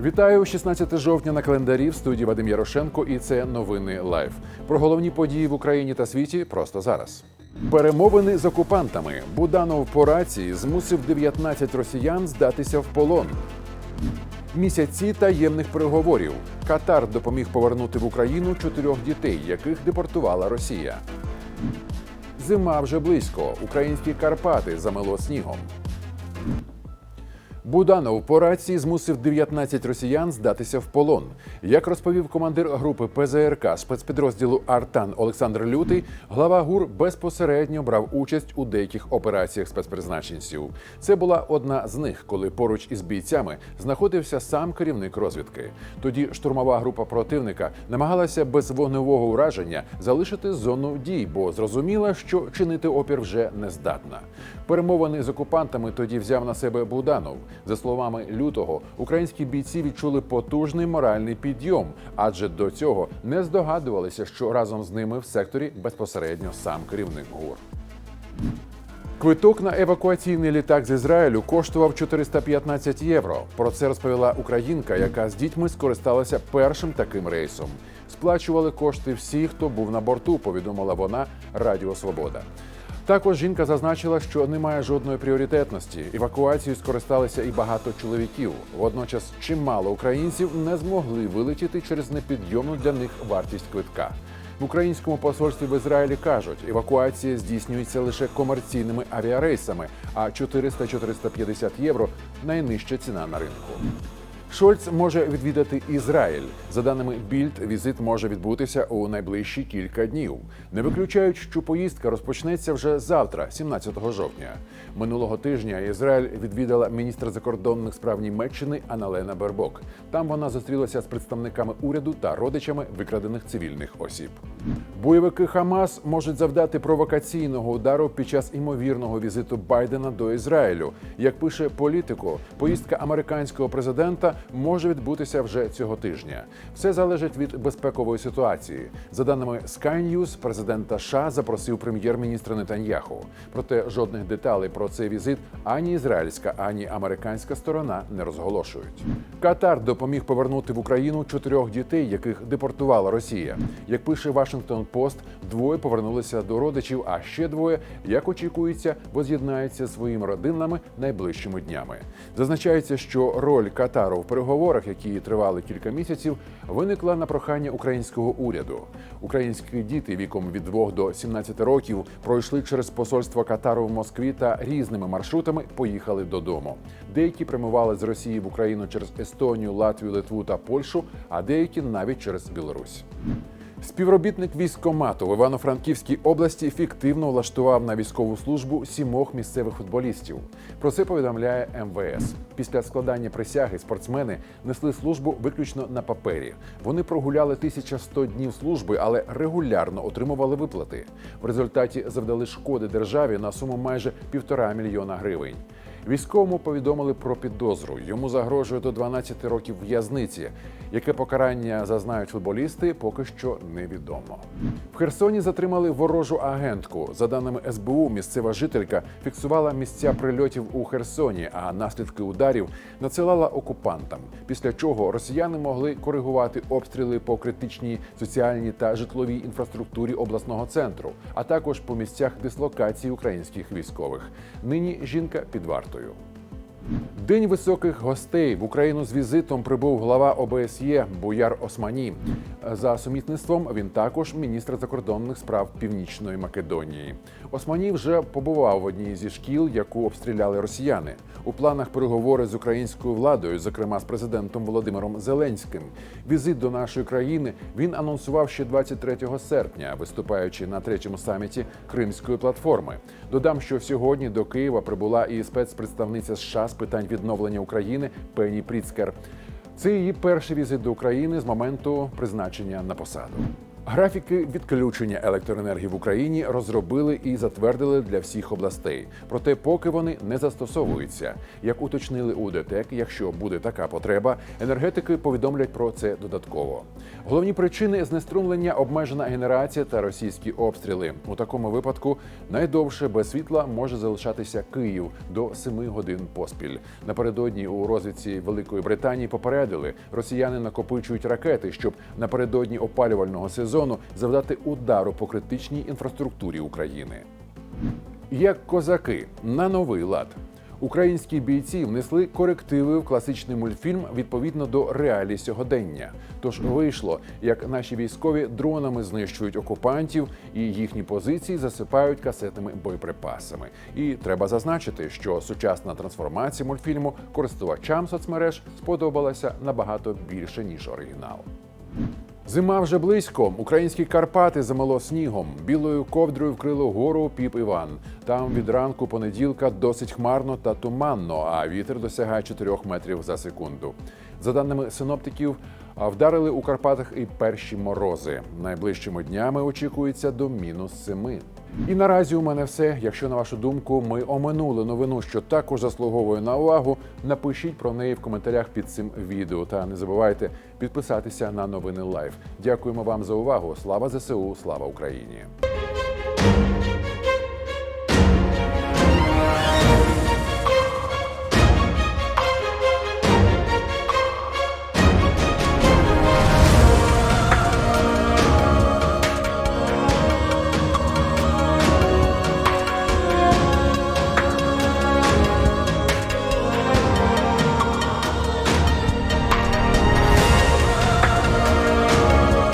Вітаю 16 жовтня на календарі в студії Вадим Ярошенко, і це новини Лайв. Про головні події в Україні та світі просто зараз. Перемовини з окупантами. Буданов по рації змусив 19 росіян здатися в полон. Місяці таємних переговорів. Катар допоміг повернути в Україну чотирьох дітей, яких депортувала Росія. Зима вже близько. Українські Карпати замело снігом. Буданов по рації змусив 19 росіян здатися в полон. Як розповів командир групи ПЗРК спецпідрозділу Артан Олександр Лютий, глава ГУР безпосередньо брав участь у деяких операціях спецпризначенців. Це була одна з них, коли поруч із бійцями знаходився сам керівник розвідки. Тоді штурмова група противника намагалася без вогневого ураження залишити зону дій, бо зрозуміла, що чинити опір вже не здатна. Перемовини з окупантами тоді взяв на себе Буданов. За словами лютого, українські бійці відчули потужний моральний підйом, адже до цього не здогадувалися, що разом з ними в секторі безпосередньо сам керівник ГУР. Квиток на евакуаційний літак з Ізраїлю коштував 415 євро. Про це розповіла українка, яка з дітьми скористалася першим таким рейсом. Сплачували кошти всі, хто був на борту, повідомила вона Радіо Свобода. Також жінка зазначила, що немає жодної пріоритетності. Евакуацією скористалися і багато чоловіків. Водночас чимало українців не змогли вилетіти через непідйомну для них вартість квитка. В українському посольстві в Ізраїлі кажуть, евакуація здійснюється лише комерційними авіарейсами, а 400-450 євро найнижча ціна на ринку. Шольц може відвідати Ізраїль. За даними Більд, візит може відбутися у найближчі кілька днів. Не виключають, що поїздка розпочнеться вже завтра, 17 жовтня. Минулого тижня Ізраїль відвідала міністр закордонних справ Німеччини Аналена Бербок. Там вона зустрілася з представниками уряду та родичами викрадених цивільних осіб. Бойовики Хамас можуть завдати провокаційного удару під час імовірного візиту Байдена до Ізраїлю. Як пише політико, поїздка американського президента може відбутися вже цього тижня. Все залежить від безпекової ситуації. За даними Sky News, президента США запросив прем'єр-міністра Нетаньяху. Проте жодних деталей про цей візит ані ізраїльська, ані американська сторона не розголошують. Катар допоміг повернути в Україну чотирьох дітей, яких депортувала Росія. Як пише Вашингтон Пост, двоє повернулися до родичів, а ще двоє, як очікується, воз'єднаються зі своїми родинами найближчими днями. Зазначається, що роль Катару в переговорах, які тривали кілька місяців, виникла на прохання українського уряду. Українські діти віком від 2 до 17 років пройшли через посольство Катару в Москві та різними маршрутами поїхали додому. Деякі прямували з Росії в Україну через Естонію, Латвію, Литву та Польщу, а деякі навіть через Білорусь. Співробітник військкомату в Івано-Франківській області фіктивно влаштував на військову службу сімох місцевих футболістів. Про це повідомляє МВС. Після складання присяги спортсмени несли службу виключно на папері. Вони прогуляли 1100 днів служби, але регулярно отримували виплати. В результаті завдали шкоди державі на суму майже півтора мільйона гривень. Військовому повідомили про підозру. Йому загрожує до 12 років в'язниці. Яке покарання зазнають футболісти, поки що невідомо. В Херсоні затримали ворожу агентку. За даними СБУ, місцева жителька фіксувала місця прильотів у Херсоні, а наслідки ударів надсилала окупантам. Після чого росіяни могли коригувати обстріли по критичній соціальній та житловій інфраструктурі обласного центру, а також по місцях дислокації українських військових. Нині жінка під вартою. という День високих гостей в Україну з візитом прибув глава ОБСЄ Буяр Османі. За сумісництвом він також міністр закордонних справ Північної Македонії. Османі вже побував в одній зі шкіл, яку обстріляли росіяни. У планах переговори з українською владою, зокрема з президентом Володимиром Зеленським. Візит до нашої країни він анонсував ще 23 серпня, виступаючи на третьому саміті Кримської платформи. Додам, що сьогодні до Києва прибула і спецпредставниця США з питань відновлення України Пені Пріцкер. Це її перший візит до України з моменту призначення на посаду. Графіки відключення електроенергії в Україні розробили і затвердили для всіх областей. Проте, поки вони не застосовуються. Як уточнили у ДТЕК, якщо буде така потреба, енергетики повідомлять про це додатково. Головні причини знеструмлення обмежена генерація та російські обстріли. У такому випадку найдовше без світла може залишатися Київ до 7 годин поспіль. Напередодні у розвідці Великої Британії попередили, росіяни накопичують ракети, щоб напередодні опалювального сезону завдати удару по критичній інфраструктурі України. Як козаки на новий лад. Українські бійці внесли корективи в класичний мультфільм відповідно до реалій сьогодення. Тож вийшло, як наші військові дронами знищують окупантів і їхні позиції засипають касетними боєприпасами. І треба зазначити, що сучасна трансформація мультфільму користувачам соцмереж сподобалася набагато більше ніж оригінал. Зима вже близько. Українські Карпати замело снігом. Білою ковдрою вкрило гору Піп Іван. Там від ранку понеділка досить хмарно та туманно, а вітер досягає 4 метрів за секунду. За даними синоптиків, а вдарили у Карпатах і перші морози. Найближчими днями очікується до мінус семи. І наразі у мене все. Якщо на вашу думку ми оминули новину, що також заслуговує на увагу, напишіть про неї в коментарях під цим відео. Та не забувайте підписатися на новини Лайв. Дякуємо вам за увагу. Слава ЗСУ, слава Україні!